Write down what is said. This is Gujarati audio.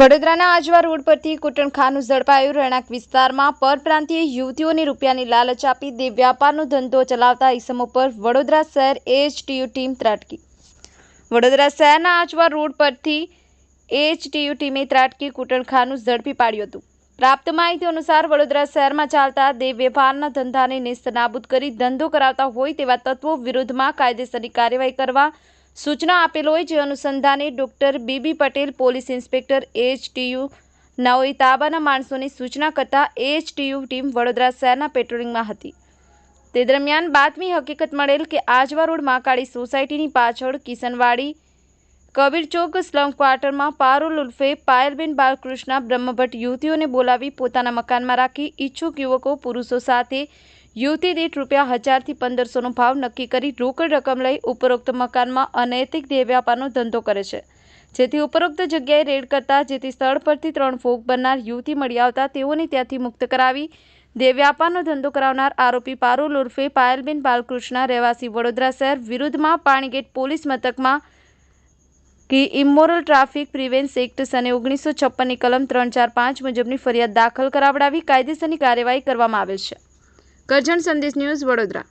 વડોદરાના આજવા રોડ પરથી કુટણખાનું ઝડપાયું. રહેણાંક વિસ્તારમાં પરપ્રાંતીય યુવતીઓને રૂપિયાની લાલચ આપી દે વ્યાપારનો ધંધો ચલાવતા ઇસમો પર વડોદરા શહેર એએચટીયુ ટીમ ત્રાટકી. વડોદરા શહેરના આજવા રોડ પરથી એએચટીયુ ટીમે ત્રાટકી કુટણખાનું ઝડપી પાડ્યું હતું. પ્રાપ્ત માહિતી અનુસાર વડોદરા શહેરમાં ચાલતા દેવ વેપારના ધંધાને નેસ્તનાબૂદ કરી ધંધો કરાવતા હોય તેવા તત્વો વિરુદ્ધમાં કાયદેસરની કાર્યવાહી કરવા સૂચના આપેલ હોય જે અનુસંધાને doctor B B Patel, police inspector HTU નાઓએ તાબાના માણસોને સૂચના કરતા એચટીયુ ટીમ વડોદરા શહેરના પેટ્રોલિંગમાં હતી. તે દરમિયાન બાતમી હકીકત મળેલ કે આજવા રોડ મહાકાળી સોસાયટીની પાછળ કિશનવાડી કબીર ચોક સ્લમ ક્વાર્ટરમાં પારુલ ઉલ્ફે પાયલબેન બાલકૃષ્ણ બ્રહ્મભટ્ટ યુવતીઓને બોલાવી પોતાના મકાનમાં રાખી ઈચ્છુક યુવકો પુરુષો સાથે યુવતી દીઠ રૂપિયા હજારથી પંદરસોનો ભાવ નક્કી કરી રોકડ રકમ લઈ ઉપરોક્ત મકાનમાં અનૈતિક દેહ વ્યાપારનો ધંધો કરે છે. જેથી ઉપરોક્ત જગ્યાએ રેડ કરતા, જેથી સ્થળ પરથી ત્રણ ભોગ બનનાર યુવતી મળી આવતા, તેઓને ત્યાંથી મુક્ત કરાવી દેહ વ્યાપારનો ધંધો કરાવનાર આરોપી પારુલ ઉર્ફે પાયલબેન બાલકૃષ્ણ રહેવાસી વડોદરા શહેર વિરુદ્ધમાં પાણીગેટ પોલીસ મથકમાં કે ઇમોરલ ટ્રાફિક પ્રિવેન્સ એક્ટ સને ઓગણીસો છપ્પનની કલમ ત્રણ ચાર પાંચ મુજબની ફરિયાદ દાખલ કરાવડાવી કાયદેસરની કાર્યવાહી કરવામાં આવેલ છે. કરજણ સંદેશ ન્યૂઝ વડોદરા